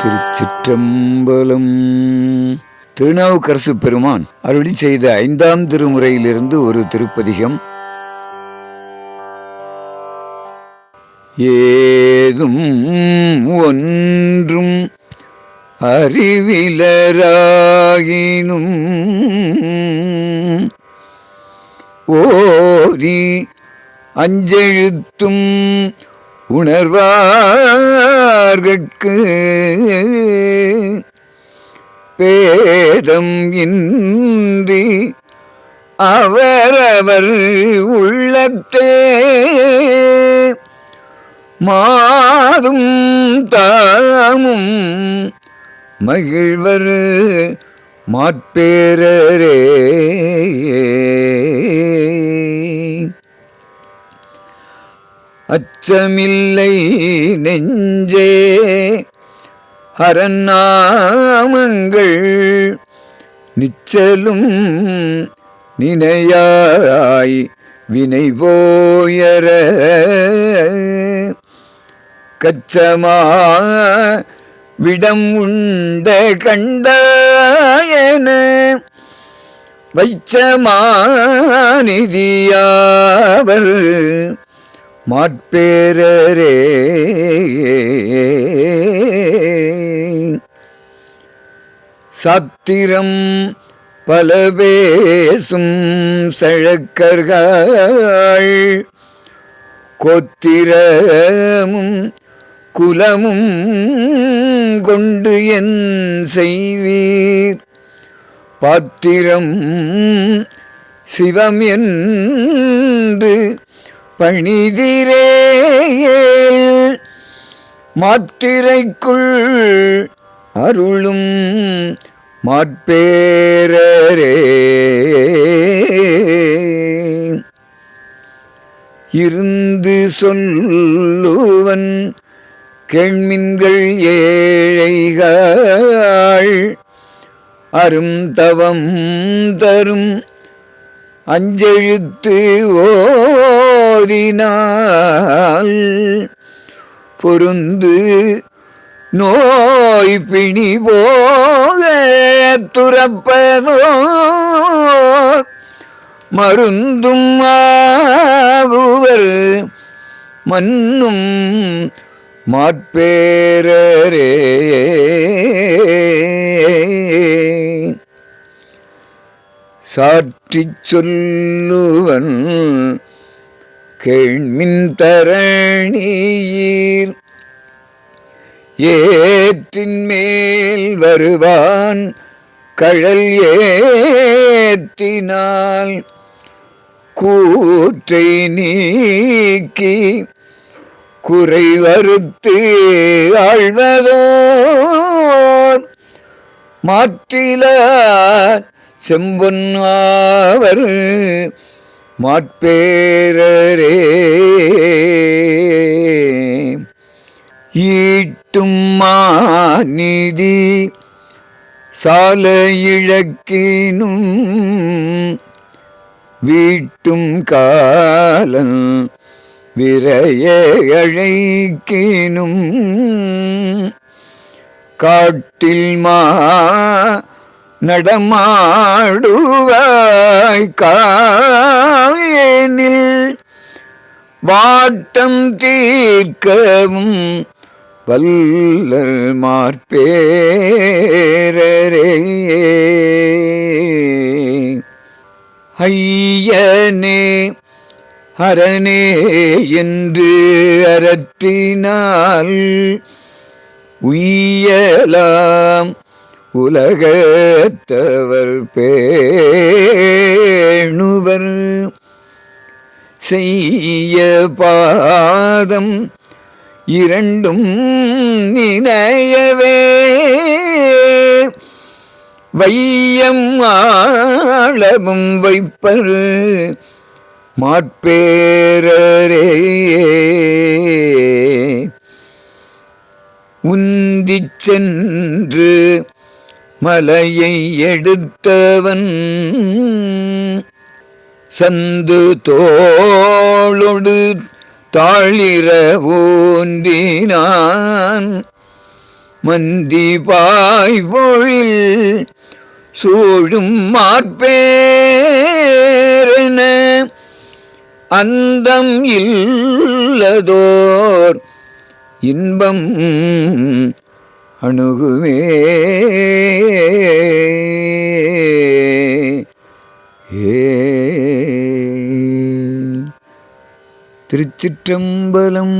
திருச்சிற்றம்பலம். திருநாவுக்கரசு பெருமான் அருளி செய்த ஐந்தாம் திருமுறையிலிருந்து ஒரு திருப்பதிகம். ஏதும் ஒன்றும் அறிவிலராகினும் ஓரி அஞ்செழுத்தும் உணர்வார்கட்கு. பேதம் இன்றி அவரவர் உள்ளத்தே. மாதும் தாமும் மகிழ்வர் மாட்பேரரே. அச்சமில்லை நெஞ்சே அரநாமங்கள் நிச்சலும் நினையாய் வினை போயர. கச்சமா விடம் உண்ட கண்டாயன வைச்சமானிதியாவர் மாட்பேரரே. சத்திரம் பல பேசும் சழக்கர்கள் கொத்திரமும் குலமும் கொண்டு என் செய்வீர். பாத்திரம் சிவம் என்று பணிதிரே மாத்திரைக்குள் அருளும் மாட்பேரரே. இருந்து சொல்லுவன் கெண்மின்கள் ஏழைகள். அருந்தவம் தரும் அஞ்செழுத்து ஓரினால் பொருந்து நோய் பிணி போக துறப்பதோ மருந்தும் ஆகுவர் மன்னும் மாட்பேரரே. சாற்றிச் சொல்லுவன் கேள்மின் தரணீர் ஏற்றின் மேல் வருவான் கழல் ஏற்றினால். கூற்றை நீக்கி குறை வருத்து ஆழ்வதோ மாற்றில செம்பொன்னாவர் மாட்பேரரே சால இழக்கினும் வீட்டும் காலம் விரைய அழைக்கினும். காட்டில் மா நடமாடுவாய் காயனில். வாட்டம் தீர்க்கவும் வல்லல் மார்பேரே ஐயனே அரணே என்று அரற்றினால் உய்யலாம் உலகத்தவர் பேணுவர். செய்ய பாதம் இரண்டும் நினையவே. வையம் ஆளவும் வைப்பர் மாட்பேரரே உந்தி சென்று மலையை எடுத்தவன் சந்து தோளொடு தாழிர ஊன்றினான் மந்தி பாய்வொழில் சூழும் மாற்பேரன அந்தம் இல்லதோர் இன்பம் அணுகுமே. திருச்சிற்றம்பலம்.